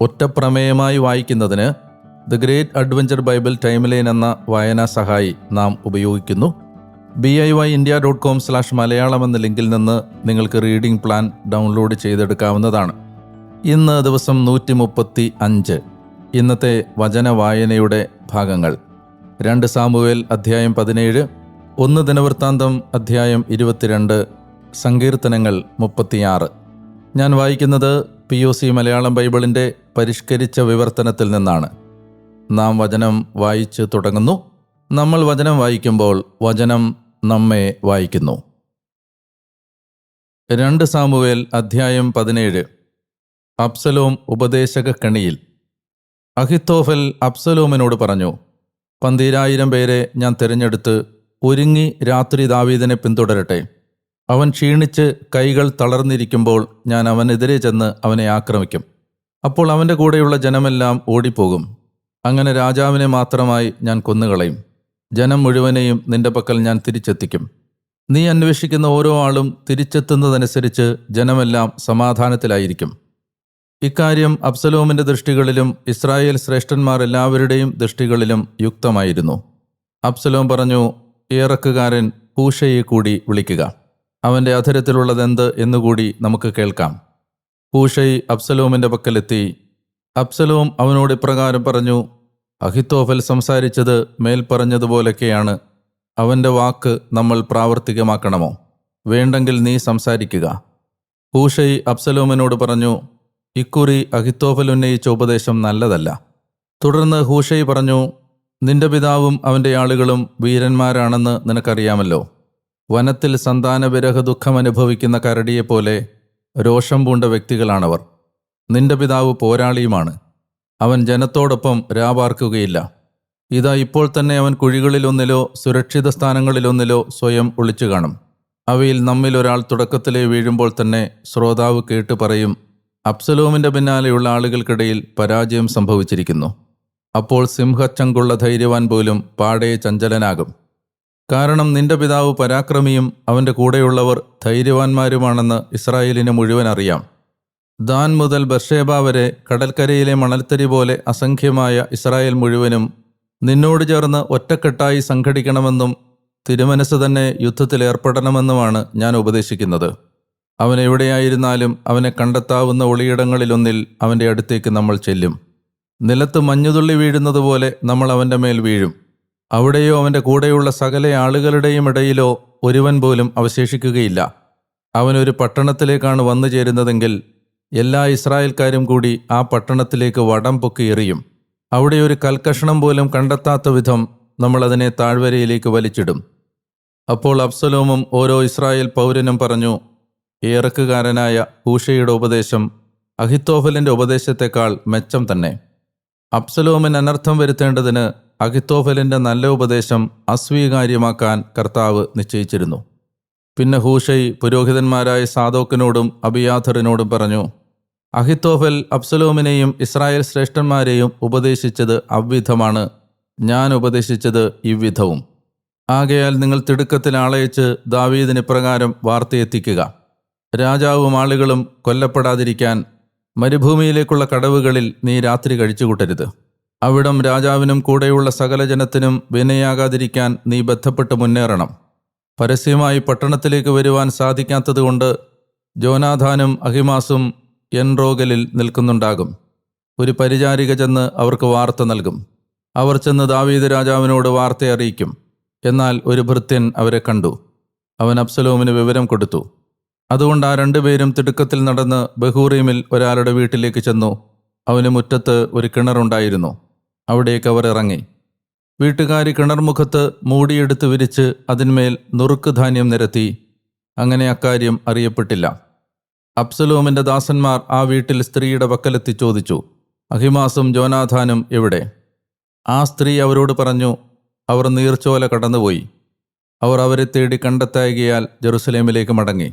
ഒറ്റപ്രമേയമായി വായിക്കുന്നതിന് the great adventure Bible timeline എന്ന വായനാ സഹായി നാം ഉപയോഗിക്കുന്നു. B I Y India dot com slash Malayalam എന്ന ലിങ്കിൽ നിന്ന് നിങ്ങൾക്ക് റീഡിംഗ് പ്ലാൻ ഡൗൺലോഡ് ചെയ്തെടുക്കാവുന്നതാണ്. ഇന്ന് ദിവസം നൂറ്റി മുപ്പത്തി അഞ്ച് ഇന്നത്തെ വചന വായനയുടെ ഭാഗങ്ങൾ. രണ്ട് സാമുവേൽ അധ്യായം പതിനേഴ് ഒന്ന് ദിനവൃത്താന്തം അധ്യായം ഇരുപത്തിരണ്ട് സങ്കീർത്തനങ്ങൾ മുപ്പത്തിയാറ്. ഞാൻ വായിക്കുന്നത് പി ഒ സി മലയാളം ബൈബിളിന്റെ പരിഷ്കരിച്ച വിവർത്തനത്തിൽ നിന്നാണ്. നാം വചനം വായിച്ച് തുടങ്ങുന്നു. നമ്മൾ വചനം വായിക്കുമ്പോൾ വചനം നമ്മെ വായിക്കുന്നു. രണ്ട് സാമുവേൽ അധ്യായം പതിനേഴ്. അബ്സലോം ഉപദേശക കണിയിൽ അഹിത്തോഫൽ അബ്സലോമിനോട് പറഞ്ഞു പന്തീരായിരം പേരെ ഞാൻ തിരഞ്ഞെടുത്ത് ഒരുങ്ങി രാത്രി ദാവീദിനെ പിന്തുടരട്ടെ. അവൻ ക്ഷീണിച്ച് കൈകൾ തളർന്നിരിക്കുമ്പോൾ ഞാൻ അവനെതിരെ ചെന്ന് അവനെ ആക്രമിക്കും. അപ്പോൾ അവന്റെ കൂടെയുള്ള ജനമെല്ലാം ഓടിപ്പോകും. അങ്ങനെ രാജാവിനെ മാത്രമായി ഞാൻ കൊന്നുകളയും. ജനം മുഴുവനെയും നിന്റെ പക്കൽ ഞാൻ തിരിച്ചെത്തിക്കും. നീ അന്വേഷിക്കുന്ന ഓരോ ആളും തിരിച്ചെത്തുന്നതനുസരിച്ച് ജനമെല്ലാം സമാധാനത്തിലായിരിക്കും. ഇക്കാര്യം അബ്സലോമിന്റെ ദൃഷ്ടികളിലും ഇസ്രായേൽ ശ്രേഷ്ഠന്മാർ എല്ലാവരുടെയും ദൃഷ്ടികളിലും യുക്തമായിരുന്നു. അബ്സലോം പറഞ്ഞു ഏറക്കുകാരൻ പൂഷയെ കൂടി വിളിക്കുക. അവന്റെ അധരത്തിലുള്ളതെന്ത് എന്നുകൂടി നമുക്ക് കേൾക്കാം. ഹൂഷൈ അബ്സലോമിന്റെ പക്കലെത്തി. അബ്സലോം അവനോട് ഇപ്രകാരം പറഞ്ഞു അഹിത്തോഫൽ സംസാരിച്ചത് മേൽപ്പറഞ്ഞതുപോലൊക്കെയാണ് അവന്റെ വാക്ക് നമ്മൾ പ്രാവർത്തികമാക്കണമോ? വേണ്ടെങ്കിൽ നീ സംസാരിക്കുക. ഹൂഷൈ അബ്സലോമിനോട് പറഞ്ഞു ഇക്കുറി അഹിത്തോഫൽ ഉന്നയിച്ച ഉപദേശം നല്ലതല്ല. തുടർന്ന് ഹൂഷൈ പറഞ്ഞു നിന്റെ പിതാവും അവന്റെ ആളുകളും വീരന്മാരാണെന്ന് നിനക്കറിയാമല്ലോ. വനത്തിൽ സന്താനവിരഹ ദുഃഖം അനുഭവിക്കുന്ന കരടിയെപ്പോലെ രോഷം പൂണ്ട വ്യക്തികളാണവർ. നിന്റെ പിതാവ് പോരാളിയുമാണ്. അവൻ ജനത്തോടൊപ്പം രാപാർക്കുകയില്ല. ഇതാ ഇപ്പോൾ തന്നെ അവൻ കുഴികളിലൊന്നിലോ സുരക്ഷിത സ്ഥാനങ്ങളിലൊന്നിലോ സ്വയം ഒളിച്ചു കാണും. അവയിൽ നമ്മിൽ ഒരാൾ തുടക്കത്തിലേ വീഴുമ്പോൾ തന്നെ ശ്രോതാവ് കേട്ട് പറയും അബ്സലോമിന്റെ പിന്നാലെയുള്ള ആളുകൾക്കിടയിൽ പരാജയം സംഭവിച്ചിരിക്കുന്നു. അപ്പോൾ സിംഹച്ചങ്കുള്ള ധൈര്യവാൻ പോലും പാടേ ചഞ്ചലനാകും. കാരണം നിന്റെ പിതാവ് പരാക്രമിയും അവന്റെ കൂടെയുള്ളവർ ധൈര്യവാന്മാരുമാണെന്ന് ഇസ്രായേലിന് മുഴുവൻ അറിയാം. ദാൻ മുതൽ ബർഷേബ വരെ കടൽക്കരയിലെ മണൽത്തരി പോലെ അസംഖ്യമായ ഇസ്രായേൽ മുഴുവനും നിന്നോട് ചേർന്ന് ഒറ്റക്കെട്ടായി സംഘടിക്കണമെന്നും തിരുമനസ് തന്നെ യുദ്ധത്തിൽ ഏർപ്പെടണമെന്നുമാണ് ഞാൻ ഉപദേശിക്കുന്നത്. അവൻ എവിടെയായിരുന്നാലും അവനെ കണ്ടെത്താവുന്ന ഒളിയിടങ്ങളിലൊന്നിൽ അവന്റെ അടുത്തേക്ക് നമ്മൾ ചെല്ലും. നിലത്ത് മഞ്ഞുതുള്ളി വീഴുന്നത് പോലെ നമ്മൾ അവന്റെ മേൽ വീഴും. അവിടെയോ അവന്റെ കൂടെയുള്ള സകല ആളുകളുടെയും ഇടയിലോ ഒരുവൻ പോലും അവശേഷിക്കുകയില്ല. അവനൊരു പട്ടണത്തിലേക്കാണ് വന്നു ചേരുന്നതെങ്കിൽ എല്ലാ ഇസ്രായേൽക്കാരും കൂടി ആ പട്ടണത്തിലേക്ക് വടം പൊക്കി എറിയും. അവിടെ ഒരു കൽക്കഷണം പോലും കണ്ടെത്താത്ത വിധം നമ്മൾ അതിനെ താഴ്വരയിലേക്ക് വലിച്ചിടും. അപ്പോൾ അബ്സലോമും ഓരോ ഇസ്രായേൽ പൗരനും പറഞ്ഞു ഏറക്കുകാരനായ ഹൂഷയുടെ ഉപദേശം അഹിത്തോഫലിന്റെ ഉപദേശത്തെക്കാൾ മെച്ചം തന്നെ. അബ്സലോമിന് അനർത്ഥം വരുത്തേണ്ടതിന് അഹിത്തോഫലിന്റെ നല്ല ഉപദേശം അസ്വീകാര്യമാക്കാൻ കർത്താവ് നിശ്ചയിച്ചിരുന്നു. പിന്നെ ഹൂഷൈ പുരോഹിതന്മാരായ സാദോക്കിനോടും അബിയാഥറിനോടും പറഞ്ഞു അഹിത്തോഫൽ അബ്സലോമിനെയും ഇസ്രായേൽ ശ്രേഷ്ഠന്മാരെയും ഉപദേശിച്ചത് അവിധമാണ്. ഞാൻ ഉപദേശിച്ചത് ഇവ്വിധവും ആകയാൽ നിങ്ങൾ തിടുക്കത്തിൽ ആളയച്ച് ദാവീദിന് ഇപ്രകാരം വാർത്തയെത്തിക്കുക. രാജാവും ആളുകളും കൊല്ലപ്പെടാതിരിക്കാൻ മരുഭൂമിയിലേക്കുള്ള കടവുകളിൽ നീ രാത്രി കഴിച്ചുകൂട്ടരുത്. അവിടം രാജാവിനും കൂടെയുള്ള സകല ജനത്തിനും വിനയാകാതിരിക്കാൻ നീ ബന്ധപ്പെട്ട് മുന്നേറണം. പരസ്യമായി പട്ടണത്തിലേക്ക് വരുവാൻ സാധിക്കാത്തതുകൊണ്ട് ജോനാഥാനും അഹിമാസും എൻറോഗലിൽ നിൽക്കുന്നുണ്ടാകും. ഒരു പരിചാരിക ചെന്ന് അവർക്ക് വാർത്ത നൽകും. അവർ ചെന്ന് ദാവീദ് രാജാവിനോട് വാർത്ത അറിയിക്കും. എന്നാൽ ഒരു ഭൃത്യൻ അവരെ കണ്ടു. അവൻ അബ്സലോമിന് വിവരം കൊടുത്തു. അതുകൊണ്ട് ആ രണ്ടുപേരും തിടുക്കത്തിൽ നടന്ന് ബഹൂറീമിൽ ഒരാളുടെ വീട്ടിലേക്ക് ചെന്നു. അവന് മുറ്റത്ത് ഒരു കിണറുണ്ടായിരുന്നു. അവിടേക്ക് അവർ ഇറങ്ങി. വീട്ടുകാരി കിണർമുഖത്ത് മൂടിയെടുത്ത് വിരിച്ച് അതിന്മേൽ നുറുക്ക് ധാന്യം നിരത്തി. അങ്ങനെ അക്കാര്യം അറിയപ്പെട്ടില്ല. അബ്സലോമിന്റെ ദാസന്മാർ ആ വീട്ടിൽ സ്ത്രീയുടെ പക്കലെത്തി ചോദിച്ചു അഹിമാസും ജോനാഥാനും എവിടെ? ആ സ്ത്രീ അവരോട് പറഞ്ഞു അവർ നീർച്ചോല കടന്നുപോയി. അവർ അവരെ തേടി കണ്ടെത്തായകയാൽ ജെറുസലേമിലേക്ക് മടങ്ങി.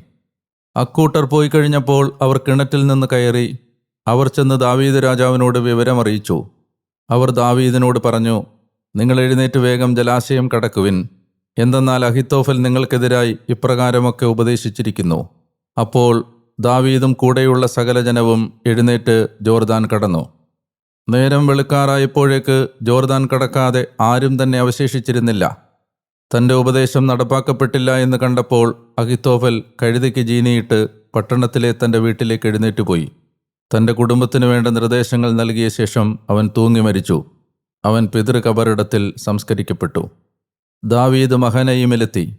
അക്കൂട്ടർ പോയി കഴിഞ്ഞപ്പോൾ അവർ കിണറ്റിൽ നിന്ന് കയറി അവർ ചെന്ന് ദാവീദ് രാജാവിനോട് വിവരമറിയിച്ചു. അവർ ദാവീദിനോട് പറഞ്ഞു നിങ്ങൾ എഴുന്നേറ്റ് വേഗം ജലാശയം കടക്കുവിൻ. എന്തെന്നാൽ അഹിത്തോഫൽ നിങ്ങൾക്കെതിരായി ഇപ്രകാരമൊക്കെ ഉപദേശിച്ചിരിക്കുന്നു. അപ്പോൾ ദാവീദും കൂടെയുള്ള സകല ജനവും എഴുന്നേറ്റ് ജോർദാൻ കടന്നു. നേരം വെളുക്കാറായപ്പോഴേക്ക് ജോർദാൻ കടക്കാതെ ആരും തന്നെ അവശേഷിച്ചിരുന്നില്ല. തന്റെ ഉപദേശം നടപ്പാക്കപ്പെട്ടില്ല എന്ന് കണ്ടപ്പോൾ അഹിത്തോഫൽ കഴുതിക്ക് ജീനിയിട്ട് പട്ടണത്തിലെ തന്റെ വീട്ടിലേക്ക് എഴുന്നേറ്റ് പോയി തന്റെ കുടുംബത്തിന് വേണ്ട നിർദ്ദേശങ്ങൾ നൽകിയ ശേഷം അവൻ തൂങ്ങി മരിച്ചു. അവൻ പിതൃകബറിടത്തിൽ സംസ്കരിക്കപ്പെട്ടു. ദാവീദ് മഹനയിമിലെത്തി.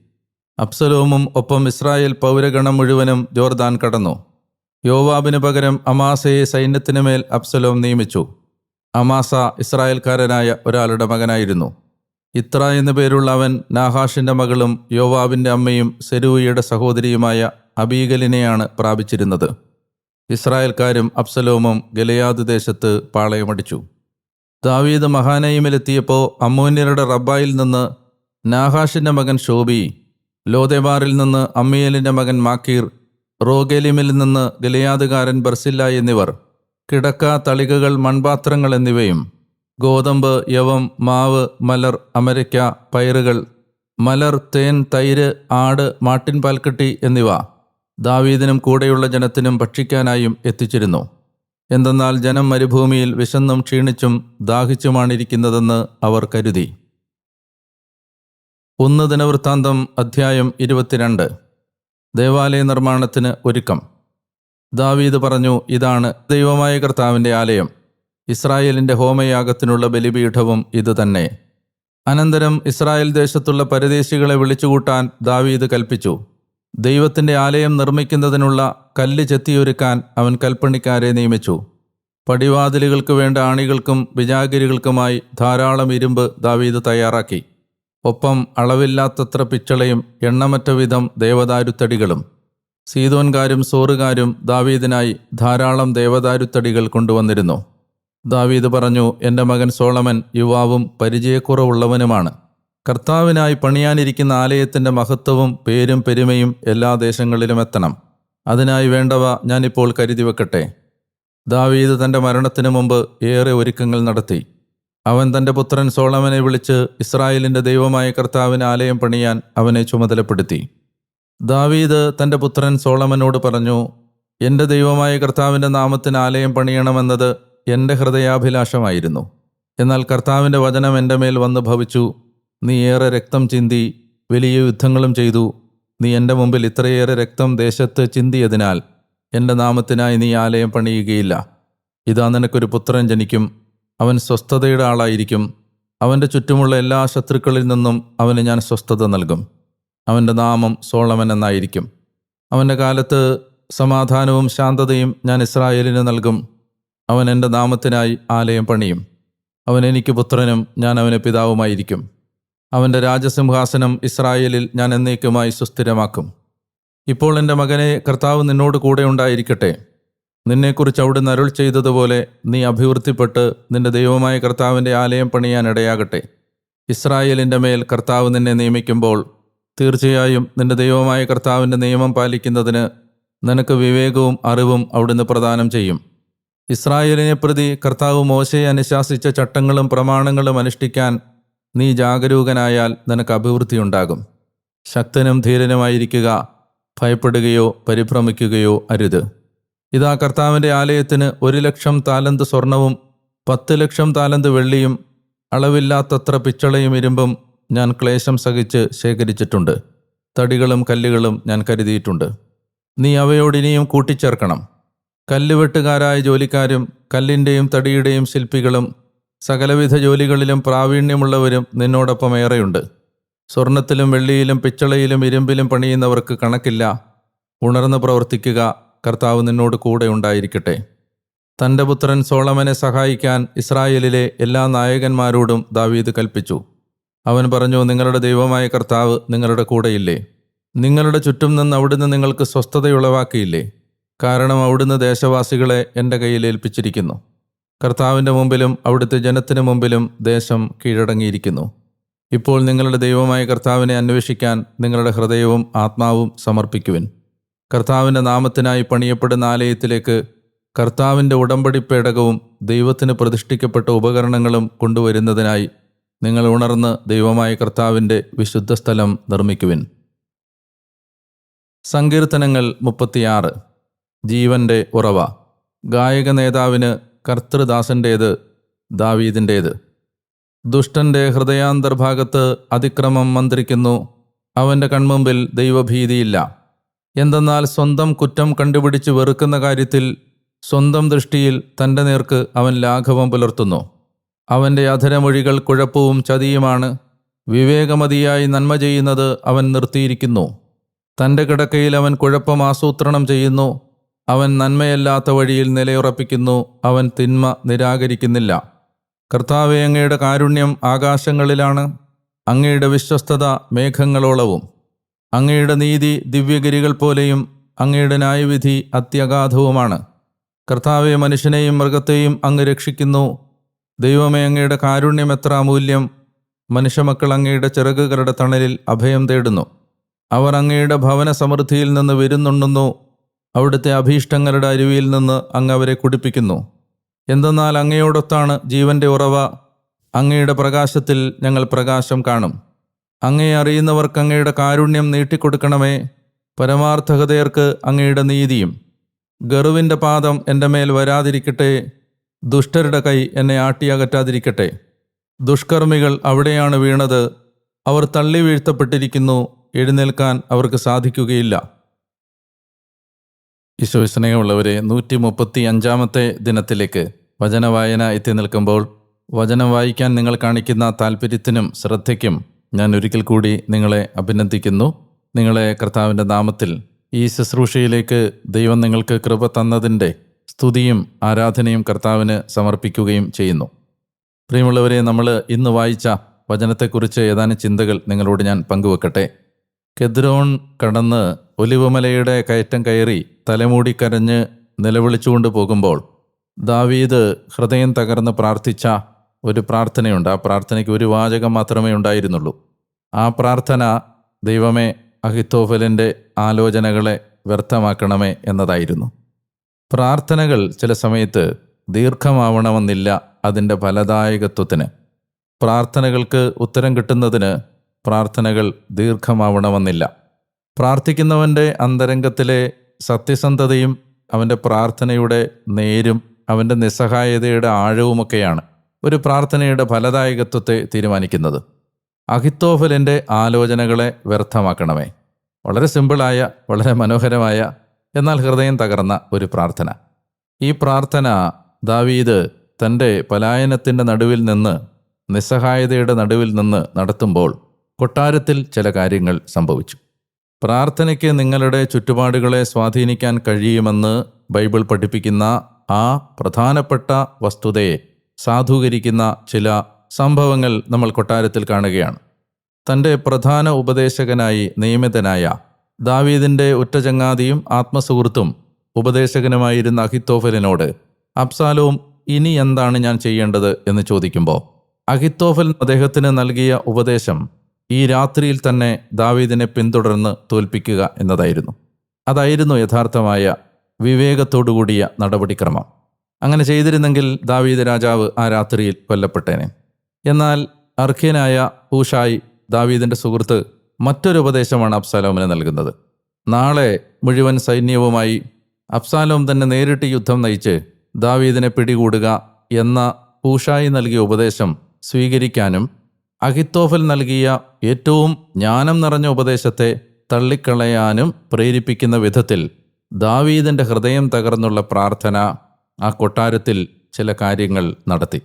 അബ്സലോമും ഒപ്പം ഇസ്രായേൽ പൗരഗണം മുഴുവനും ജോർദാൻ കടന്നു. യോവാബിന് പകരം അമാസയെ സൈന്യത്തിന് മേൽ അബ്സലോം നിയമിച്ചു. അമാസ ഇസ്രായേൽക്കാരനായ ഒരാളുടെ മകനായിരുന്നു. ഇത്ര എന്നു പേരുള്ള അവൻ നാഹാഷിന്റെ മകളും യോവാബിന്റെ അമ്മയും സെരൂയുടെ സഹോദരിയുമായ അബീഗലിനെയാണ് പ്രാപിച്ചിരുന്നത്. ഇസ്രായേൽക്കാരും അബ്സലോമും ഗലയാദ് ദേശത്ത് പാളയമടിച്ചു. ദാവീദ് മഹാനയിമിലെത്തിയപ്പോൾ അമ്മൂന്യരുടെ റബ്ബായിൽ നിന്ന് നാഹാഷിന്റെ മകൻ ഷോബി ലോതെബാറിൽ നിന്ന് അമ്മിയലിന്റെ മകൻ മാക്കീർ റോഗേലിമിൽ നിന്ന് ഗലയാദുകാരൻ ബർസില്ല എന്നിവർ കിടക്ക തളികകൾ മൺപാത്രങ്ങൾ എന്നിവയും ഗോതമ്പ് യവം മാവ് മലർ അമരയ്ക്ക പയറുകൾ മലർ തേൻ തൈര് ആട് മാട്ടിൻ പാൽക്കട്ടി എന്നിവ ദാവീദിനും കൂടെയുള്ള ജനത്തിനും ഭക്ഷിക്കാനായും എത്തിച്ചിരുന്നു. എന്തെന്നാൽ ജനം മരുഭൂമിയിൽ വിശന്നും ക്ഷീണിച്ചും ദാഹിച്ചുമാണിരിക്കുന്നതെന്ന് അവർ കരുതി. ഒന്ന് ദിനവൃത്താന്തം അധ്യായം ഇരുപത്തിരണ്ട്. ദേവാലയ നിർമ്മാണത്തിന് ഒരുക്കം. ദാവീദ് പറഞ്ഞു ഇതാണ് ദൈവമായ കർത്താവിന്റെ ആലയം. ഇസ്രായേലിന്റെ ഹോമയാഗത്തിനുള്ള ബലിപീഠവും ഇതുതന്നെ അനന്തരം ഇസ്രായേൽ ദേശത്തുള്ള പരദേശികളെ വിളിച്ചുകൂട്ടാൻ ദാവീദ് കൽപ്പിച്ചു. ദൈവത്തിന്റെ ആലയം നിർമ്മിക്കുന്നതിനുള്ള കല്ല് ചെത്തിയൊരുക്കാൻ അവൻ കൽപ്പണിക്കാരെ നിയമിച്ചു. പടിവാതിലുകൾക്ക് വേണ്ട ആണികൾക്കും വിജാഗിരികൾക്കുമായി ധാരാളം ഇരുമ്പ് ദാവീദ് തയ്യാറാക്കി. ഒപ്പം അളവില്ലാത്തത്ര പിച്ചളയും എണ്ണമറ്റ വിധം ദേവദാരുത്തടികളും. സീതോൻകാരും സോറുകാരും ദാവീദിനായി ധാരാളം ദേവദാരുത്തടികൾ കൊണ്ടുവന്നിരുന്നു. ദാവീദ് പറഞ്ഞു എന്റെ മകൻ സോളമൻ യുവാവും പരിചയക്കുറവുള്ളവനുമാണ്. കർത്താവിനായി പണിയാനിരിക്കുന്ന ആലയത്തിന്റെ മഹത്വവും പേരും പെരുമയും എല്ലാ ദേശങ്ങളിലും എത്തണം. അതിനായി വേണ്ടവ ഞാനിപ്പോൾ കരുതി വെക്കട്ടെ. ദാവീദ് തന്റെ മരണത്തിനു മുമ്പ് ഏറെ ഒരുക്കങ്ങൾ നടത്തി. അവൻ തന്റെ പുത്രൻ സോളമനെ വിളിച്ച് ഇസ്രായേലിന്റെ ദൈവമായ കർത്താവിന് ആലയം പണിയാൻ അവനെ ചുമതലപ്പെടുത്തി. ദാവീദ് തന്റെ പുത്രൻ സോളമനോട് പറഞ്ഞു എന്റെ ദൈവമായ കർത്താവിന്റെ നാമത്തിന് ആലയം പണിയണമെന്നത് എന്റെ ഹൃദയാഭിലാഷമായിരുന്നു. എന്നാൽ കർത്താവിന്റെ വചനം എന്റെ മേൽ വന്ന് ഭവിച്ചു. നീ ഏറെ രക്തം ചിന്തി വലിയ യുദ്ധങ്ങളും ചെയ്തു. നീ എന്റെ മുമ്പിൽ ഇത്രയേറെ രക്തം ദേശത്ത് ചിന്തിയതിനാൽ എന്റെ നാമത്തിനായി നീ ആലയം പണിയുകയില്ല. ഇതാ നിനക്കൊരു പുത്രൻ ജനിക്കും. അവൻ സ്വസ്ഥതയുടെ ആളായിരിക്കും. അവന്റെ ചുറ്റുമുള്ള എല്ലാ ശത്രുക്കളിൽ നിന്നും അവന് ഞാൻ സ്വസ്ഥത നൽകും. അവന്റെ നാമം സോളമൻ എന്നായിരിക്കും. അവന്റെ കാലത്ത് സമാധാനവും ശാന്തതയും ഞാൻ ഇസ്രായേലിന് നൽകും. അവൻ എന്റെ നാമത്തിനായി ആലയം പണിയും. അവൻ എനിക്ക് പുത്രനും ഞാൻ അവന് പിതാവുമായിരിക്കും. അവന്റെ രാജസിംഹാസനം ഇസ്രായേലിൽ ഞാൻ എന്നേക്കുമായി സുസ്ഥിരമാക്കും. ഇപ്പോൾ എന്റെ മകനെ കർത്താവ് നിന്നോട് കൂടെ ഉണ്ടായിരിക്കട്ടെ. നിന്നെക്കുറിച്ച് അവിടുന്ന് അരുൾ ചെയ്തതുപോലെ നീ അഭിവൃദ്ധിപ്പെട്ട് നിന്റെ ദൈവമായ കർത്താവിന്റെ ആലയം പണിയാൻ ഇടയാകട്ടെ. ഇസ്രായേലിന്റെ മേൽ കർത്താവ് നിന്നെ നിയമിക്കുമ്പോൾ തീർച്ചയായും നിന്റെ ദൈവമായ കർത്താവിന്റെ നിയമം പാലിക്കുന്നതിന് നിനക്ക് വിവേകവും അറിവും അവിടുന്ന് പ്രദാനം ചെയ്യും. ഇസ്രായേലിനെ പ്രതി കർത്താവ് മോശയെ അനുശാസിച്ച ചട്ടങ്ങളും പ്രമാണങ്ങളും അനുഷ്ഠിക്കാൻ നീ ജാഗരൂകനായാൽ നിനക്ക് അഭിവൃദ്ധിയുണ്ടാകും. ശക്തനും ധീരനുമായിരിക്കുക ഭയപ്പെടുകയോ പരിഭ്രമിക്കുകയോ അരുത്. ഇതാ കർത്താവിന്റെ ആലയത്തിന് ഒരു ലക്ഷം താലന്ത് സ്വർണവും പത്ത് ലക്ഷം താലന്ത് വെള്ളിയും അളവില്ലാത്തത്ര പിച്ചളയും ഇരുമ്പും ഞാൻ ക്ലേശം സഹിച്ച് ശേഖരിച്ചിട്ടുണ്ട്. തടികളും കല്ലുകളും ഞാൻ കരുതിയിട്ടുണ്ട്. നീ അവയോട് ഇനിയും കൂട്ടിച്ചേർക്കണം. കല്ലുവെട്ടുകാരായ ജോലിക്കാരും കല്ലിന്റെയും തടിയുടെയും ശില്പികളും സകലവിധ ജോലികളിലും പ്രാവീണ്യമുള്ളവരും നിന്നോടൊപ്പം ഏറെയുണ്ട്. സ്വർണത്തിലും വെള്ളിയിലും പിച്ചളയിലും ഇരുമ്പിലും പണിയുന്നവർക്ക് കണക്കില്ല. ഉണർന്ന് പ്രവർത്തിക്കുക കർത്താവ് നിന്നോട് കൂടെ ഉണ്ടായിരിക്കട്ടെ. തന്റെ പുത്രൻ സോളമനെ സഹായിക്കാൻ ഇസ്രായേലിലെ എല്ലാ നായകന്മാരോടും ദാവീദ് കൽപ്പിച്ചു. അവൻ പറഞ്ഞു നിങ്ങളുടെ ദൈവമായ കർത്താവ് നിങ്ങളുടെ കൂടെയില്ലേ? നിങ്ങളുടെ ചുറ്റും നിന്ന് അവിടുന്ന് നിങ്ങൾക്ക് സ്വസ്ഥതയുളവാക്കിയില്ലേ? കാരണം അവിടുന്ന് ദേശവാസികളെ എന്റെ കയ്യിൽ ഏൽപ്പിച്ചിരിക്കുന്നു. കർത്താവിന്റെ മുമ്പിലും അവിടുത്തെ ജനത്തിന് മുമ്പിലും ദേശം കീഴടങ്ങിയിരിക്കുന്നു. ഇപ്പോൾ നിങ്ങളുടെ ദൈവമായ കർത്താവിനെ അന്വേഷിക്കാൻ നിങ്ങളുടെ ഹൃദയവും ആത്മാവും സമർപ്പിക്കുവിൻ. കർത്താവിന്റെ നാമത്തിനായി പണിയപ്പെടുന്ന ആലയത്തിലേക്ക് കർത്താവിന്റെ ഉടമ്പടി പേടകവും ദൈവത്തിന് പ്രതിഷ്ഠിക്കപ്പെട്ട ഉപകരണങ്ങളും കൊണ്ടുവരുന്നതിനായി നിങ്ങൾ ഉണർന്ന് ദൈവമായ കർത്താവിന്റെ വിശുദ്ധ സ്ഥലം നിർമ്മിക്കുവിൻ. സങ്കീർത്തനങ്ങൾ മുപ്പത്തിയാറ്. ജീവന്റെ ഉറവ. ഗായക നേതാവിന് കർത്തൃദാസന്റേത് ദാവീദിന്റേത് ദുഷ്ടന്റെ ഹൃദയാന്തർഭാഗത്ത് അതിക്രമം മന്ത്രിക്കുന്നു. അവന്റെ കൺമുമ്പിൽ ദൈവഭീതിയില്ല. എന്തെന്നാൽ സ്വന്തം കുറ്റം കണ്ടുപിടിച്ച് വെറുക്കുന്ന കാര്യത്തിൽ സ്വന്തം ദൃഷ്ടിയിൽ തന്റെ നേർക്ക് അവൻ ലാഘവം പുലർത്തുന്നു. അവന്റെ അധരമൊഴികൾ കുഴപ്പവും ചതിയുമാണ്. വിവേകമതിയായി നന്മ ചെയ്യുന്നത് അവൻ നിർത്തിയിരിക്കുന്നു. തന്റെ കിടക്കയിൽ അവൻ കുഴപ്പം ആസൂത്രണം ചെയ്യുന്നു. അവൻ നന്മയല്ലാത്ത വഴിയിൽ നിലയുറപ്പിക്കുന്നു അവൻ തിന്മ നിരാകരിക്കുന്നില്ല. കർത്താവെ അങ്ങയുടെ കാരുണ്യം ആകാശങ്ങളിലാണ് അങ്ങയുടെ വിശ്വസ്തത മേഘങ്ങളോളവും. അങ്ങയുടെ നീതി ദിവ്യഗിരികൾ പോലെയും അങ്ങയുടെ ന്യായവിധി അത്യഗാധവുമാണ്. കർത്താവെ മനുഷ്യനെയും മൃഗത്തെയും അങ്ങ് രക്ഷിക്കുന്നു. ദൈവമേ അങ്ങയുടെ കാരുണ്യം എത്ര അമൂല്യം. മനുഷ്യമക്കൾ അങ്ങയുടെ ചിറകുകളുടെ തണലിൽ അഭയം തേടുന്നു. അവർ അങ്ങയുടെ ഭവന സമൃദ്ധിയിൽ നിന്ന് വിരുന്നുണ്ണുന്നു. അവിടുത്തെ അഭീഷ്ടങ്ങളുടെ അരുവിയിൽ നിന്ന് അങ്ങ് അവരെ കുടിപ്പിക്കുന്നു. എന്തെന്നാൽ അങ്ങയോടൊത്താണ് ജീവന്റെ ഉറവ. അങ്ങയുടെ പ്രകാശത്തിൽ ഞങ്ങൾ പ്രകാശം കാണും. അങ്ങയെ അറിയുന്നവർക്ക് അങ്ങയുടെ കാരുണ്യം നീട്ടിക്കൊടുക്കണമേ. പരമാർത്ഥഹൃദയർക്ക് അങ്ങയുടെ നീതിയും. ഗറുവിന്റെ പാദം എന്റെ മേൽ വരാതിരിക്കട്ടെ. ദുഷ്ടരുടെ കൈ എന്നെ ആട്ടിയകറ്റാതിരിക്കട്ടെ ദുഷ്കർമ്മികൾ അവിടെയാണ് വീണത്. അവർ തള്ളി വീഴ്ത്തപ്പെട്ടിരിക്കുന്നു. എഴുന്നേൽക്കാൻ അവർക്ക് സാധിക്കുകയില്ല. ഈശോസ്നേഹമുള്ളവരെ നൂറ്റി മുപ്പത്തി അഞ്ചാമത്തെ ദിനത്തിലേക്ക് വചനവായന എത്തി നിൽക്കുമ്പോൾ വചനം വായിക്കാൻ നിങ്ങൾ കാണിക്കുന്ന താല്പര്യത്തിനും ശ്രദ്ധയ്ക്കും ഞാൻ ഒരിക്കൽ കൂടി നിങ്ങളെ അഭിനന്ദിക്കുന്നു. നിങ്ങളെ കർത്താവിന്റെ നാമത്തിൽ ഈ ശുശ്രൂഷയിലേക്ക് ദൈവം നിങ്ങൾക്ക് കൃപ തന്നതിന്റെ സ്തുതിയും ആരാധനയും കർത്താവിന് സമർപ്പിക്കുകയും ചെയ്യുന്നു. പ്രിയമുള്ളവരെ നമ്മൾ ഇന്ന് വായിച്ച വചനത്തെക്കുറിച്ച് ഏതാനും ചിന്തകൾ നിങ്ങളോട് ഞാൻ പങ്കുവെക്കട്ടെ. കെദ്രോൺ കടന്ന് ഒലിവുമലയുടെ കയറ്റം കയറി തലമൂടി കരഞ്ഞ് നിലവിളിച്ചുകൊണ്ട് പോകുമ്പോൾ ദാവീദ് ഹൃദയം തകർന്ന് പ്രാർത്ഥിച്ച ഒരു പ്രാർത്ഥനയുണ്ട്. ആ പ്രാർത്ഥനയ്ക്ക് ഒരു വാചകം മാത്രമേ ഉണ്ടായിരുന്നുള്ളൂ. ആ പ്രാർത്ഥന ദൈവമേ അഹിത്തോഫലിന്റെ ആലോചനകളെ വ്യർത്ഥമാക്കണമേ എന്നതായിരുന്നു. പ്രാർത്ഥനകൾ ചില സമയത്ത് ദീർഘമാവണമെന്നില്ല അതിന്റെ ഫലദായകത്വത്തിന്. പ്രാർത്ഥനകൾക്ക് ഉത്തരം കിട്ടുന്നതിന് പ്രാർത്ഥനകൾ ദീർഘമാവണമെന്നില്ല. പ്രാർത്ഥിക്കുന്നവന്റെ അന്തരംഗത്തിലെ സത്യസന്ധതയും അവന്റെ പ്രാർത്ഥനയുടെ നേരും അവന്റെ നിസ്സഹായതയുടെ ആഴവുമൊക്കെയാണ് ഒരു പ്രാർത്ഥനയുടെ ഫലദായകത്വത്തെ തീരുമാനിക്കുന്നത്. അഹിത്തോഫലിന്റെ ആലോചനകളെ വ്യർത്ഥമാക്കണമേ. വളരെ സിമ്പിളായ വളരെ മനോഹരമായ എന്നാൽ ഹൃദയം തകർന്ന ഒരു പ്രാർത്ഥന. ഈ പ്രാർത്ഥന ദാവീദ് തന്റെ പലായനത്തിന്റെ നടുവിൽ നിന്ന് നിസ്സഹായതയുടെ നടുവിൽ നിന്ന് നടത്തുമ്പോൾ കൊട്ടാരത്തിൽ ചില കാര്യങ്ങൾ സംഭവിച്ചു. പ്രാർത്ഥനയ്ക്ക് നിങ്ങളുടെ ചുറ്റുപാടുകളെ സ്വാധീനിക്കാൻ കഴിയുമെന്ന് ബൈബിൾ പഠിപ്പിക്കുന്ന ആ പ്രധാനപ്പെട്ട വസ്തുതയെ സാധൂകരിക്കുന്ന ചില സംഭവങ്ങൾ നമ്മൾ കൊട്ടാരത്തിൽ കാണുകയാണ്. തന്റെ പ്രധാന ഉപദേശകനായി നിയമിതനായ ദാവീദിന്റെ ഉറ്റചങ്ങാതിയും ആത്മസുഹൃത്തും ഉപദേശകനുമായിരുന്ന അഹിത്തോഫലിനോട് അബ്സാലോം ഇനി എന്താണ് ഞാൻ ചെയ്യേണ്ടത്? എന്ന് ചോദിക്കുമ്പോൾ അഹിത്തോഫൽ അദ്ദേഹത്തിന് നൽകിയ ഉപദേശം ഈ രാത്രിയിൽ തന്നെ ദാവീദിനെ പിന്തുടർന്ന് തോൽപ്പിക്കുക എന്നതായിരുന്നു. അതായിരുന്നു യഥാർത്ഥമായ വിവേകത്തോടുകൂടിയ നടപടിക്രമം. അങ്ങനെ ചെയ്തിരുന്നെങ്കിൽ ദാവീദ് രാജാവ് ആ രാത്രിയിൽ കൊല്ലപ്പെട്ടേനെ. എന്നാൽ അർഖ്യനായ ഹൂഷായി ദാവീദിന്റെ സുഹൃത്ത് മറ്റൊരു ഉപദേശമാണ് അബ്സാലോമിന് നൽകുന്നത്. നാളെ മുഴുവൻ സൈന്യവുമായി അബ്സാലോം തന്നെ നേരിട്ട് യുദ്ധം നയിച്ച് ദാവീദിനെ പിടികൂടുക എന്ന ഹൂഷായി നൽകിയ ഉപദേശം സ്വീകരിക്കാനും അഹിത്തോഫൽ നൽകിയ ഏറ്റവും ജ്ഞാനം നിറഞ്ഞ ഉപദേശത്തെ തള്ളിക്കളയാനും പ്രേരിപ്പിക്കുന്ന വിധത്തിൽ ദാവീദിന്റെ ഹൃദയം തകർന്നുള്ള പ്രാർത്ഥന ആ കൊട്ടാരത്തിൽ ചില കാര്യങ്ങൾ നടത്തി.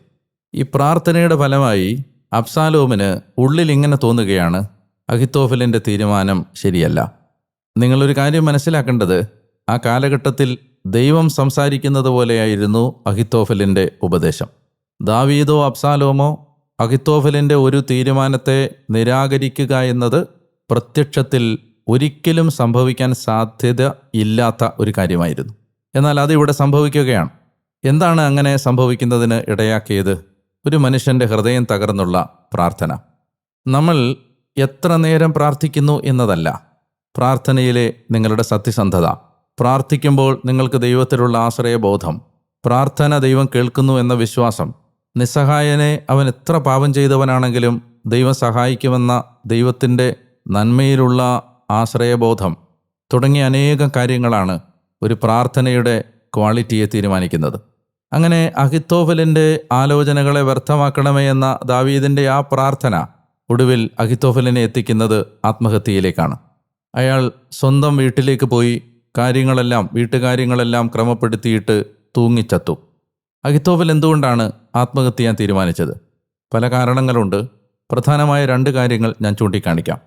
ഈ പ്രാർത്ഥനയുടെ ഫലമായി അബ്സാലോമിന് ഉള്ളിൽ ഇങ്ങനെ തോന്നുകയാണ് അഹിത്തോഫലിന്റെ തീരുമാനം ശരിയല്ല. നിങ്ങളൊരു കാര്യം മനസ്സിലാക്കേണ്ടത് ആ കാലഘട്ടത്തിൽ ദൈവം സംസാരിക്കുന്നത് പോലെയായിരുന്നു അഹിത്തോഫലിന്റെ ഉപദേശം. ദാവീദോ അബ്സാലോമോ അഹിത്തോഫലിന്റെ ഒരു തീരുമാനത്തെ നിരാകരിക്കുക എന്നത് പ്രത്യക്ഷത്തിൽ ഒരിക്കലും സംഭവിക്കാൻ സാധ്യത ഇല്ലാത്ത ഒരു കാര്യമായിരുന്നു. എന്നാൽ അതിവിടെ സംഭവിക്കുകയാണ്. എന്താണ് അങ്ങനെ സംഭവിക്കുന്നതിന് ഇടയാക്കിയത്? ഒരു മനുഷ്യന്റെ ഹൃദയം തകർന്നുള്ള പ്രാർത്ഥന. നമ്മൾ എത്ര നേരം പ്രാർത്ഥിക്കുന്നു എന്നതല്ല. പ്രാർത്ഥനയിലെ നിങ്ങളുടെ സത്യസന്ധത. പ്രാർത്ഥിക്കുമ്പോൾ നിങ്ങൾക്ക് ദൈവത്തിലുള്ള ആശ്രയബോധം. പ്രാർത്ഥന ദൈവം കേൾക്കുന്നു എന്ന വിശ്വാസം. നിസ്സഹായനെ അവൻ എത്ര പാപം ചെയ്തവനാണെങ്കിലും ദൈവം സഹായിക്കുമെന്ന ദൈവത്തിന്റെ നന്മയിലുള്ള ആശ്രയബോധം തുടങ്ങിയ അനേകം കാര്യങ്ങളാണ് ഒരു പ്രാർത്ഥനയുടെ ക്വാളിറ്റിയെ തീരുമാനിക്കുന്നത്. അങ്ങനെ അഹിത്തോഫലിന്റെ ആലോചനകളെ വ്യർത്ഥമാക്കണമേ എന്ന ദാവീദിന്റെ ആ പ്രാർത്ഥന ഒടുവിൽ അഹിത്തോഫലിനെ എത്തിക്കുന്നത് ആത്മഹത്യയിലേക്കാണ്. അയാൾ സ്വന്തം വീട്ടിലേക്ക് പോയി കാര്യങ്ങളെല്ലാം വീട്ടുകാര്യങ്ങളെല്ലാം ക്രമപ്പെടുത്തിയിട്ട് തൂങ്ങിച്ചത്തു. അഹിത്തോഫൽ എന്തുകൊണ്ടാണ് ആത്മഹത്യ ചെയ്യാൻ തീരുമാനിച്ചത്? പല കാരണങ്ങളുണ്ട്. പ്രധാനമായ രണ്ട് കാര്യങ്ങൾ ഞാൻ ചൂണ്ടിക്കാണിക്കാം.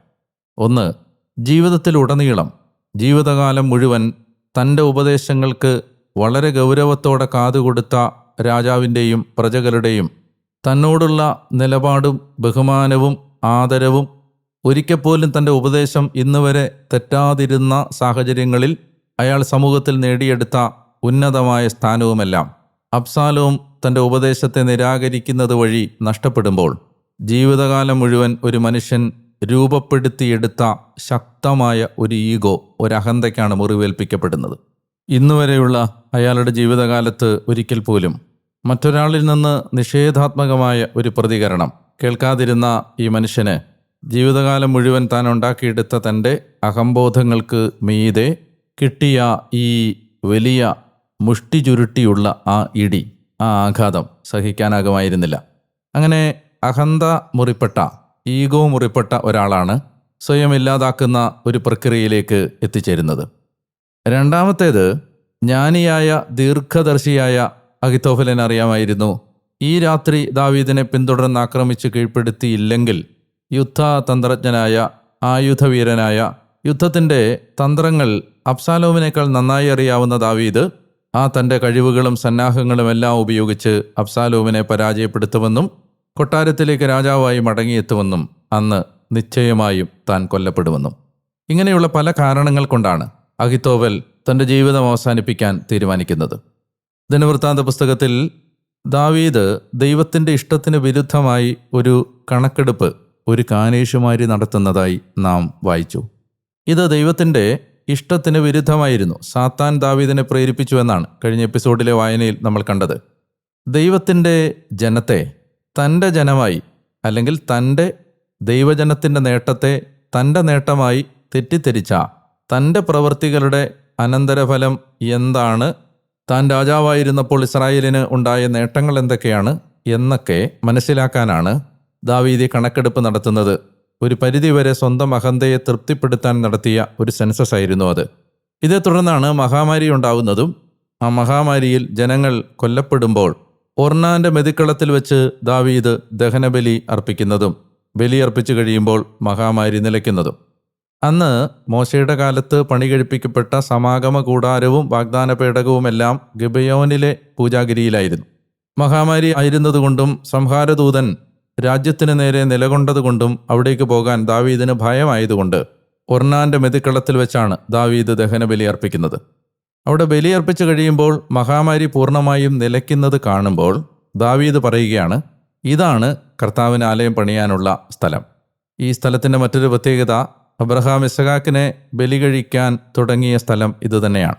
ഒന്ന് ജീവിതത്തിലുടനീളം ജീവിതകാലം മുഴുവൻ തന്റെ ഉപദേശങ്ങൾക്ക് വളരെ ഗൗരവത്തോടെ കാതുകൊടുത്ത രാജാവിന്റെയും പ്രജകളുടെയും തന്നോടുള്ള നിലപാടും ബഹുമാനവും ആദരവും ഒരിക്കൽ പോലും തന്റെ ഉപദേശം ഇന്നുവരെ തെറ്റാതിരുന്ന സാഹചര്യങ്ങളിൽ അയാൾ സമൂഹത്തിൽ നേടിയെടുത്ത ഉന്നതമായ സ്ഥാനവുമെല്ലാം. അബ്സാലോം തന്റെ ഉപദേശത്തെ നിരാകരിക്കുന്നത് വഴി നഷ്ടപ്പെടുമ്പോൾ ജീവിതകാലം മുഴുവൻ ഒരു മനുഷ്യൻ രൂപപ്പെടുത്തിയെടുത്ത ശക്തമായ ഒരു ഈഗോ ഒരഹന്തയ്ക്കാണ് മുറിവേൽപ്പിക്കപ്പെടുന്നത്. ഇന്നുവരെയുള്ള അയാളുടെ ജീവിതകാലത്ത് ഒരിക്കൽ പോലും മറ്റൊരാളിൽ നിന്ന് നിഷേധാത്മകമായ ഒരു പ്രതികരണം കേൾക്കാതിരുന്ന ഈ മനുഷ്യന് ജീവിതകാലം മുഴുവൻ താൻ ഉണ്ടാക്കിയെടുത്ത തന്റെ അഹംബോധങ്ങൾക്ക് മീതെ കിട്ടിയ ഈ വലിയ മുഷ്ടി ചുരുട്ടിയുള്ള ആ ഇടി ആ ആഘാതം സഹിക്കാനാകുമായിരുന്നില്ല. അങ്ങനെ അഹന്ത മുറിപ്പെട്ട ഈഗോ മുറിപ്പെട്ട ഒരാളാണ് സ്വയം ഇല്ലാതാക്കുന്ന ഒരു പ്രക്രിയയിലേക്ക് എത്തിച്ചേരുന്നത്. രണ്ടാമത്തേത് ജ്ഞാനിയായ ദീർഘദർശിയായ അഹിത്തോഫലിന് അറിയാമായിരുന്നു. ഈ രാത്രി ദാവീദിനെ പിന്തുടർന്ന് ആക്രമിച്ച് കീഴ്പ്പെടുത്തിയില്ലെങ്കിൽ യുദ്ധതന്ത്രജ്ഞനായ ആയുധവീരനായ യുദ്ധത്തിന്റെ തന്ത്രങ്ങൾ അബ്സാലോമിനേക്കാൾ നന്നായി അറിയാവുന്ന ദാവീദ് ആ തന്റെ കഴിവുകളും സന്നാഹങ്ങളും എല്ലാം ഉപയോഗിച്ച് അബ്സാലോമിനെ പരാജയപ്പെടുത്തുമെന്നും കൊട്ടാരത്തിലേക്ക് രാജാവായി മടങ്ങിയെത്തുമെന്നും അന്ന് നിശ്ചയമായും താൻ കൊല്ലപ്പെടുമെന്നും. ഇങ്ങനെയുള്ള പല കാരണങ്ങൾ കൊണ്ടാണ് അഹിത്തോവൽ തന്റെ ജീവിതം അവസാനിപ്പിക്കാൻ തീരുമാനിക്കുന്നത്. ദിനവൃത്താന്ത പുസ്തകത്തിൽ ദാവീദ് ദൈവത്തിന്റെ ഇഷ്ടത്തിന് വിരുദ്ധമായി ഒരു കണക്കെടുപ്പ് ഒരു കാനേഷുമാരി നടത്തുന്നതായി നാം വായിച്ചു. ഇത് ദൈവത്തിന്റെ ഇഷ്ടത്തിന് വിരുദ്ധമായിരുന്നു. സാത്താൻ ദാവീദിനെ പ്രേരിപ്പിച്ചു എന്നാണ് കഴിഞ്ഞ എപ്പിസോഡിലെ വായനയിൽ നമ്മൾ കണ്ടത്. ദൈവത്തിന്റെ ജനത്തെ തന്റെ ജനമായി അല്ലെങ്കിൽ തന്റെ ദൈവജനത്തിന്റെ നേട്ടത്തെ തന്റെ നേട്ടമായി തെറ്റിദ്ധരിച്ച തന്റെ പ്രവൃത്തികളുടെ അനന്തരഫലം എന്താണ്? താൻ രാജാവായിരുന്നപ്പോൾ ഇസ്രായേലിന് ഉണ്ടായ നേട്ടങ്ങൾ എന്തൊക്കെയാണ്? എന്നൊക്കെ മനസ്സിലാക്കാനാണ് ദാവീദി കണക്കെടുപ്പ് നടത്തുന്നത്. ഒരു പരിധിവരെ സ്വന്തം അഹന്തയെ തൃപ്തിപ്പെടുത്താൻ നടത്തിയ ഒരു സെൻസസ് ആയിരുന്നു അത്. ഇതേ തുടർന്നാണ് മഹാമാരി ഉണ്ടാവുന്നതും ആ മഹാമാരിയിൽ ജനങ്ങൾ കൊല്ലപ്പെടുമ്പോൾ ഒർണാന്റെ മെതിക്കളത്തിൽ വെച്ച് ദാവീദ് ദഹനബലി അർപ്പിക്കുന്നതും ബലി അർപ്പിച്ചു കഴിയുമ്പോൾ മഹാമാരി നിലയ്ക്കുന്നതും. അന്ന് മോശയുടെ കാലത്ത് പണി കഴിപ്പിക്കപ്പെട്ട സമാഗമ കൂടാരവും വാഗ്ദാന പേടകവുമെല്ലാം ഗിബയോനിലെ പൂജാഗിരിയിലായിരുന്നു. മഹാമാരി ആയിരുന്നതുകൊണ്ടും സംഹാരദൂതൻ രാജ്യത്തിന് നേരെ നിലകൊണ്ടതുകൊണ്ടും അവിടേക്ക് പോകാൻ ദാവീദിന് ഭയമായതുകൊണ്ട് ഒർണാന്റെ മെതിക്കളത്തിൽ വെച്ചാണ് ദാവീദ് ദഹന ബലിയർപ്പിക്കുന്നത് അവിടെ ബലിയർപ്പിച്ചു കഴിയുമ്പോൾ മഹാമാരി പൂർണമായും നിലയ്ക്കുന്നത് കാണുമ്പോൾ ദാവീദ് പറയുകയാണ് ഇതാണ് കർത്താവിന് ആലയം പണിയാനുള്ള സ്ഥലം. ഈ സ്ഥലത്തിന്റെ മറ്റൊരു പ്രത്യേകത അബ്രഹാം ഇസഹാക്കിനെ ബലി കഴിക്കാൻ തുടങ്ങിയ സ്ഥലം ഇതുതന്നെയാണ്.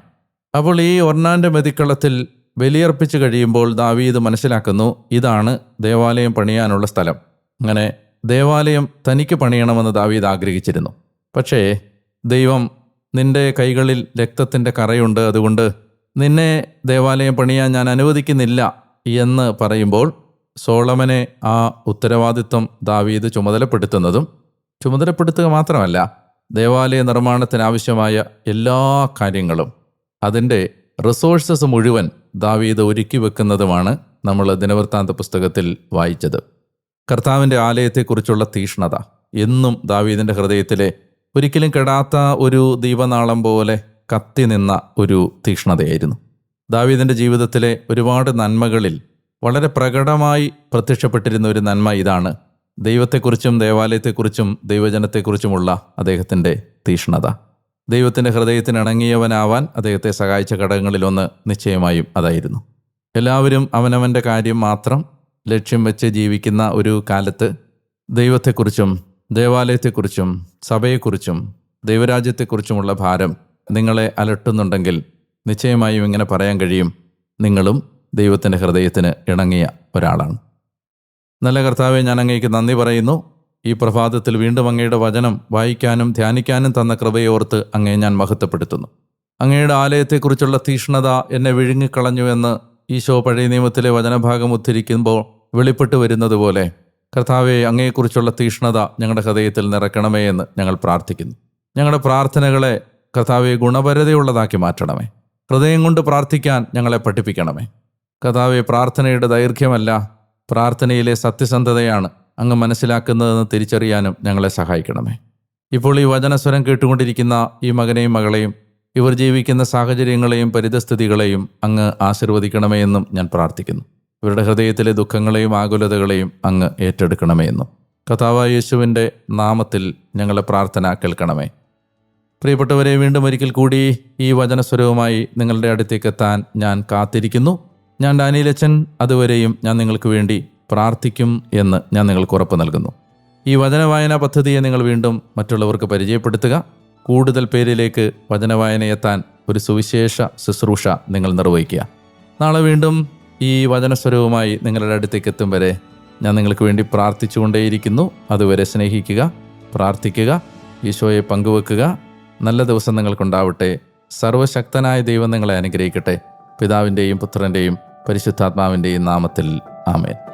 അപ്പോൾ ഈ ഒർണാന്റെ മെതിക്കളത്തിൽ ബലിയർപ്പിച്ചു കഴിയുമ്പോൾ ദാവീദ് മനസ്സിലാക്കുന്നു ഇതാണ് ദേവാലയം പണിയാനുള്ള സ്ഥലം. അങ്ങനെ ദേവാലയം തനിക്ക് പണിയണമെന്ന് ദാവീദ് ആഗ്രഹിച്ചിരുന്നു. പക്ഷേ ദൈവം നിന്റെ കൈകളിൽ രക്തത്തിന്റെ കറയുണ്ട് അതുകൊണ്ട് നിന്നെ ദേവാലയം പണിയാൻ ഞാൻ അനുവദിക്കുന്നില്ല എന്ന് പറയുമ്പോൾ സോളമനെ ആ ഉത്തരവാദിത്വം ദാവീദ് ചുമതലപ്പെടുത്തുന്നതും ചുമതലപ്പെടുത്തുക മാത്രമല്ല ദേവാലയ നിർമ്മാണത്തിനാവശ്യമായ എല്ലാ കാര്യങ്ങളും അതിന്റെ റിസോഴ്സസ് മുഴുവൻ ദാവീദ് ഒരുക്കി വെക്കുന്നതുമാണ് നമ്മൾ ദിനവൃത്താന്ത പുസ്തകത്തിൽ വായിച്ചത്. കർത്താവിന്റെ ആലയത്തെക്കുറിച്ചുള്ള തീഷ്ണത. എന്നും ദാവീദിന്റെ ഹൃദയത്തിലെ ഒരിക്കലും കെടാത്ത ഒരു ദീപനാളം പോലെ കത്തി നിന്ന ഒരു തീഷ്ണതയായിരുന്നു. ദാവീദിന്റെ ജീവിതത്തിലെ ഒരുപാട് നന്മകളിൽ വളരെ പ്രകടമായി പ്രത്യക്ഷപ്പെട്ടിരുന്ന ഒരു നന്മ ഇതാണ്. ദൈവത്തെക്കുറിച്ചും ദേവാലയത്തെക്കുറിച്ചും ദൈവജനത്തെക്കുറിച്ചുമുള്ള അദ്ദേഹത്തിന്റെ തീഷ്ണത. ദൈവത്തിന്റെ ഹൃദയത്തിന് ഇണങ്ങിയവനാവാൻ അദ്ദേഹത്തെ സഹായിച്ച ഘടകങ്ങളിലൊന്ന് നിശ്ചയമായും അതായിരുന്നു. എല്ലാവരും അവനവന്റെ കാര്യം മാത്രം ലക്ഷ്യം വെച്ച് ജീവിക്കുന്ന ഒരു കാലത്ത് ദൈവത്തെക്കുറിച്ചും ദേവാലയത്തെക്കുറിച്ചും സഭയെക്കുറിച്ചും ദൈവരാജ്യത്തെക്കുറിച്ചുമുള്ള ഭാരം നിങ്ങളെ അലട്ടുന്നുണ്ടെങ്കിൽ നിശ്ചയമായും ഇങ്ങനെ പറയാൻ കഴിയും നിങ്ങളും ദൈവത്തിന്റെ ഹൃദയത്തിന് ഇണങ്ങിയ ഒരാളാണ്. നല്ല കർത്താവെ ഞാൻ അങ്ങേക്ക് നന്ദി പറയുന്നു. ഈ പ്രഭാതത്തിൽ വീണ്ടും അങ്ങയുടെ വചനം വായിക്കാനും ധ്യാനിക്കാനും തന്ന കൃപയോർത്ത് അങ്ങേ ഞാൻ മഹത്വപ്പെടുത്തുന്നു. അങ്ങയുടെ ആലയത്തെക്കുറിച്ചുള്ള തീഷ്ണത എന്നെ വിഴുങ്ങിക്കളഞ്ഞു എന്ന് ഈശോ പഴയ നിയമത്തിലെ വചനഭാഗം ഉദ്ധരിക്കുമ്പോൾ വെളിപ്പെട്ടു വരുന്നത് പോലെ കർത്താവെ അങ്ങയെക്കുറിച്ചുള്ള തീഷ്ണത ഞങ്ങളുടെ ഹൃദയത്തിൽ നിറക്കണമേ എന്ന് ഞങ്ങൾ പ്രാർത്ഥിക്കുന്നു. ഞങ്ങളുടെ പ്രാർത്ഥനകളെ കർത്താവെ ഗുണപരതയുള്ളതാക്കി മാറ്റണമേ. ഹൃദയം കൊണ്ട് പ്രാർത്ഥിക്കാൻ ഞങ്ങളെ പഠിപ്പിക്കണമേ. കർത്താവെ പ്രാർത്ഥനയുടെ ദൈർഘ്യമല്ല പ്രാർത്ഥനയിലെ സത്യസന്ധതയാണ് അങ്ങ് മനസ്സിലാക്കുന്നതെന്ന് തിരിച്ചറിയാനും ഞങ്ങളെ സഹായിക്കണമേ. ഇപ്പോൾ ഈ വചനസ്വരം കേട്ടുകൊണ്ടിരിക്കുന്ന ഈ മകനെയും മകളെയും ഇവർ ജീവിക്കുന്ന സാഹചര്യങ്ങളെയും പരിതസ്ഥിതികളെയും അങ്ങ് ആശീർവദിക്കണമേ എന്നും ഞാൻ പ്രാർത്ഥിക്കുന്നു. ഇവരുടെ ഹൃദയത്തിലെ ദുഃഖങ്ങളെയും ആകുലതകളെയും അങ്ങ് ഏറ്റെടുക്കണമേ എന്നും. കഥാവ യേശുവിന്റെ നാമത്തിൽ ഞങ്ങളെ പ്രാർത്ഥന കേൾക്കണമേ. പ്രിയപ്പെട്ടവരെ വീണ്ടും ഒരിക്കൽ കൂടി ഈ വചനസ്വരവുമായി നിങ്ങളുടെ അടുത്തേക്ക് എത്താൻ ഞാൻ കാത്തിരിക്കുന്നു. ഞാൻ ഡാനിയിലച്ചൻ അതുവരെയും ഞാൻ നിങ്ങൾക്ക് വേണ്ടി പ്രാർത്ഥിക്കും എന്ന് ഞാൻ നിങ്ങൾക്ക് ഉറപ്പ് നൽകുന്നു. ഈ വചനവായന പദ്ധതിയെ നിങ്ങൾ വീണ്ടും മറ്റുള്ളവർക്ക് പരിചയപ്പെടുത്തുക. കൂടുതൽ പേരിലേക്ക് വചനവായന എത്താൻ ഒരു സുവിശേഷ ശുശ്രൂഷ നിങ്ങൾ നിർവഹിക്കുക. നാളെ വീണ്ടും ഈ വചനസ്വരവുമായി നിങ്ങളുടെ അടുത്തേക്ക് എത്തും വരെ ഞാൻ നിങ്ങൾക്ക് വേണ്ടി പ്രാർത്ഥിച്ചുകൊണ്ടേയിരിക്കുന്നു. അതുവരെ സ്നേഹിക്കുക പ്രാർത്ഥിക്കുക ഈശോയെ പങ്കുവെക്കുക. നല്ല ദിവസം നിങ്ങൾക്കുണ്ടാവട്ടെ. സർവശക്തനായ ദൈവം നിങ്ങളെ അനുഗ്രഹിക്കട്ടെ. പിതാവിന്റെയും പുത്രന്റെയും പരിശുദ്ധാത്മാവിന്റെയും നാമത്തിൽ ആമേൻ.